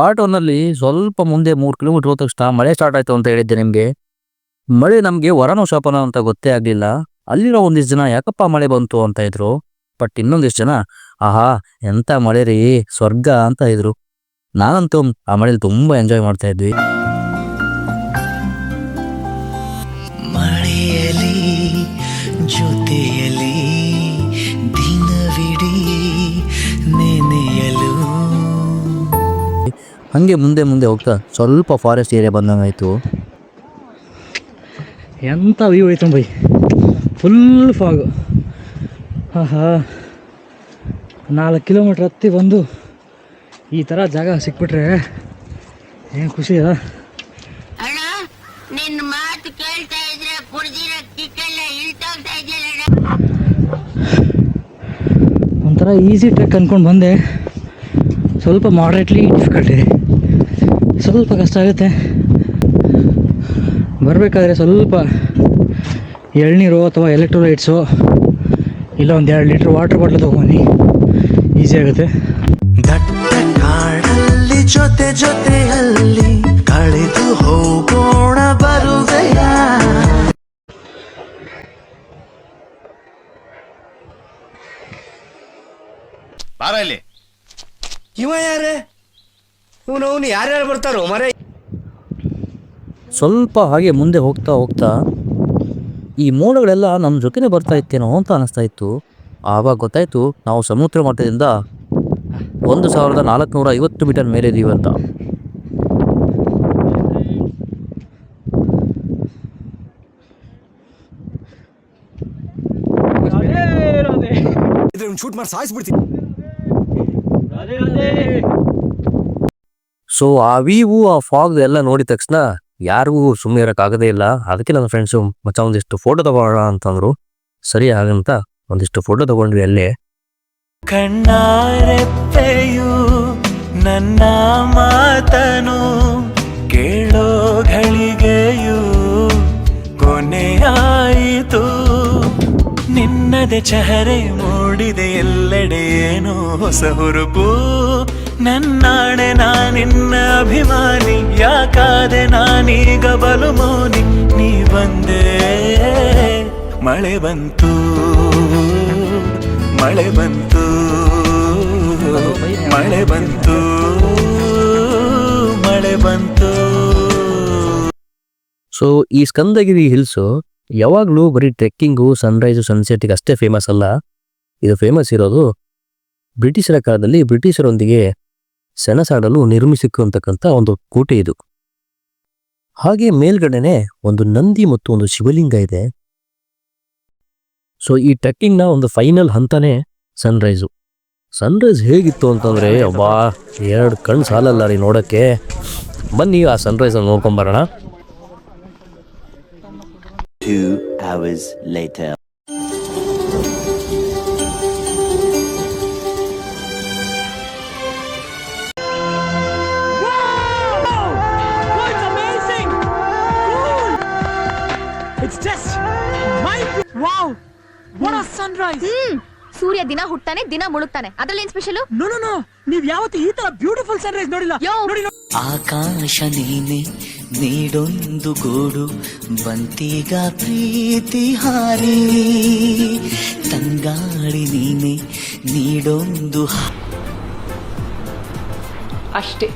Part ಒನ್ನಲ್ಲಿ ಸ್ವಲ್ಪ ಮುಂದೆ ಮೂರು ಕಿಲೋಮೀಟರ್ ಹೋದ ತಕ್ಷಣ ಮಳೆ ಸ್ಟಾರ್ಟ್ ಆಯ್ತು ಅಂತ ಹೇಳಿದ್ದೆ ನಿಮಗೆ. ಮಳೆ ನಮಗೆ ವರನೋ ಶಾಪನ ಅಂತ ಗೊತ್ತೇ ಆಗಲಿಲ್ಲ. ಅಲ್ಲಿರೋ ಒಂದಿಷ್ಟು ಜನ, ಯಾಕಪ್ಪ ಮಳೆ ಬಂತು? ಅಂತ ಇದ್ರು. ಬಟ್ ಇನ್ನೊಂದಿಷ್ಟು ಜನ, ಆಹಾ, ಎಂತ ಮಳೆ ರೀ, ಸ್ವರ್ಗ ಅಂತ ಇದ್ರು. ನಾನಂತೂ ಆ ಮಳೆಲಿ ತುಂಬಾ ಎಂಜಾಯ್ ಮಾಡ್ತಾ ಇದ್ವಿ. ಮಳೆಯಲಿ ಹಂಗೆ ಮುಂದೆ ಮುಂದೆ ಹೋಗ್ತಾ ಸ್ವಲ್ಪ ಫಾರೆಸ್ಟ್ ಏರಿಯಾ ಬಂದಂಗಾಯ್ತು. ಎಂಥ ವ್ಯೂ ಐತೆ ಬೈ ಫುಲ್ ಫಾಗು ಆಹಾ. ನಾಲ್ಕು ಕಿಲೋಮೀಟ್ರ್ ಹತ್ತಿ ಬಂದು ಈ ಥರ ಜಾಗ ಸಿಕ್ಬಿಟ್ರೆ ಏನು ಖುಷಿ ಅಲ್ಲ. ಅಣ್ಣ ನಿನ್ನ ಮಾತು ಕೇಳ್ತಾ ಇದ್ರೆ ಕುಡ್ದಿರೋ ಕಿಕ್ಕೆಲ್ಲ ಇಳ್ತೋಗ್ತಾ ಇದೆಯಲ್ಲ ಒಂಥರ ಈಸಿ ಟ್ರೆಕ್ ಅಂದ್ಕೊಂಡು ಬಂದೆ. ಸ್ವಲ್ಪ ಮಾಡ್ರೇಟ್ಲಿ ಡಿಫಿಕಲ್ಟ್ ಇದೆ. ಸ್ವಲ್ಪ ಕಷ್ಟ ಆಗುತ್ತೆ. ಬರಬೇಕಾದ್ರೆ ಸ್ವಲ್ಪ ಎಳ್ನೀರು ಅಥವಾ ಎಲೆಕ್ಟ್ರೋಲೈಟ್ಸು ಇಲ್ಲ ಒಂದು ಎರಡು ಲೀಟ್ರ್ ವಾಟರ್ ಬಾಟ್ಲ್ ತೊಗೊಂಡು ಈಸಿ ಆಗುತ್ತೆ. ದಟ್ಟ ಕಾಡಲ್ಲಿ ಜೊತೆ ಜೊತೆಯಲ್ಲಿ ಕಳೆದು ಹೋಗೋಣ ಬರುವೆಯ? ಬಾರ ಇಲ್ಲಿ. ಇವ ಯಾರೇ? ಇವನು ಅವನು ಯಾರ್ಯಾರು ಬರ್ತಾರೋ ಮರೆ. ಸ್ವಲ್ಪ ಹಾಗೆ ಮುಂದೆ ಹೋಗ್ತಾ ಹೋಗ್ತಾ ಈ ಮೋಡಗಳೆಲ್ಲ ನಮ್ಮ ಜೊತೆನೇ ಬರ್ತಾ ಇತ್ತೇನೋ ಅಂತ ಅನಿಸ್ತಾ ಇತ್ತು. ಆವಾಗ ಗೊತ್ತಾಯ್ತು ನಾವು ಸಮುದ್ರ ಮಟ್ಟದಿಂದ ಒಂದು ಸಾವಿರದ ನಾಲ್ಕುನೂರ ಐವತ್ತು ಮೀಟರ್ ಮೇಲೆ ಇದೀವಿ ಅಂತ ಶೂಟ್ ಮಾಡಿ ಸಾಯಿಸ್ಬಿಡ್ತೀನಿ. ಸೊ ಆ ವೀವು ಆ ಫಾಗ್ ಎಲ್ಲ ನೋಡಿದ ತಕ್ಷಣ ಯಾರಿಗೂ ಸುಮ್ಮನೆ ಇರೋಕ್ಕಾಗದೇ ಇಲ್ಲ. ಅದಕ್ಕೆ ನನ್ನ ಫ್ರೆಂಡ್ಸು ಮಚ್ಚ ಒಂದಿಷ್ಟು ಫೋಟೋ ತಗೋಣ ಅಂತಂದ್ರು. ಸರಿ, ಹಾಗಂತ ಒಂದಿಷ್ಟು ಫೋಟೋ ತಗೊಂಡ್ವಿ ಅಲ್ಲೇ. ಕಣ್ಣಾರೆಪ್ಪೆಯು ನನ್ನ ಮಾತನು ಕೇಳೋ ಘಳಿಗೆಯು ಕೊನೆಯಾಯಿತು ನಿನ್ನದೆ ಚಹರೆ ಮೂಡಿದೆ ಎಲ್ಲೆಡೆ ಏನೋ ಹೊಸ ಹುರುಪು? ನನ್ನಾಣೆ ನಾನಿನ್ನ ಅಭಿಮಾನಿ, ಯಾಕಾದೆ ನಾನೀಗ ಬಲು ಮೋನಿ ನೀ ಬಂದೆ ಮಳೆ ಬಂತು ಮಳೆ ಬಂತು ಮಳೆ ಬಂತು ಮಳೆ ಬಂತು. ಸೊ ಈ ಸ್ಕಂದಗಿರಿ ಹಿಲ್ಸು ಯಾವಾಗಲೂ ಬರೀ ಟ್ರೆಕ್ಕಿಂಗು ಸನ್ರೈಸು ಸನ್ಸೆಟ್ಗೆ ಅಷ್ಟೇ ಫೇಮಸ್ ಅಲ್ಲ. ಇದು ಫೇಮಸ್ ಇರೋದು ಬ್ರಿಟಿಷರ ಕಾಲದಲ್ಲಿ ಬ್ರಿಟಿಷರೊಂದಿಗೆ ಸೆಣಸಾಡಲು ನಿರ್ಮಿಸಿಕೊಂತಕ್ಕಂಥ ಒಂದು ಕೋಟೆ ಇದು. ಹಾಗೆ ಮೇಲ್ಗಡೆನೆ ಒಂದು ನಂದಿ ಮತ್ತು ಒಂದು ಶಿವಲಿಂಗ ಇದೆ. ಸೊ ಈ ಟ್ರೆಕ್ಕಿಂಗ್ನ ಒಂದು ಫೈನಲ್ ಹಂತನೇ ಸನ್ರೈಸು. ಸನ್ರೈಸ್ ಹೇಗಿತ್ತು ಅಂತಂದ್ರೆ, ಅಬ್ಬಾ, ಎರಡು ಕಣ್ಣು ಸಾಲಲ್ಲ ರೀ ನೋಡಕ್ಕೆ. ಬನ್ನಿ, ಆ ಸನ್ರೈಸ್ ನೋಡ್ಕೊಂಬರೋಣ. Hours ಹ್ಮ್ ಸೂರ್ಯ ದಿನ ಹುಟ್ಟಾನೆ ದಿನ ಮುಳುಗ್ತಾನೆ. ಅದ್ರಲ್ಲಿ ಏನ್ ಸ್ಪೆಷಲ್ ನೋ ನೋ ನೋ ನೀವು ಯಾವತ್ತು ಈ ತರ ಬ್ಯೂಟಿಫುಲ್ ಸನ್ರೈಸ್ ನೋಡಿಲ್ಲ. ಯೋ. ಆಕಾಶ ನೀನೆ ನೀಡೊಂದು ಗೂಡು ಬಂತೀಗ ಪ್ರೀತಿ ಹಾರಿ ತಂಗಾಳಿ ನೀನೆ ನೀಡೊಂದು ಅಷ್ಟೇ.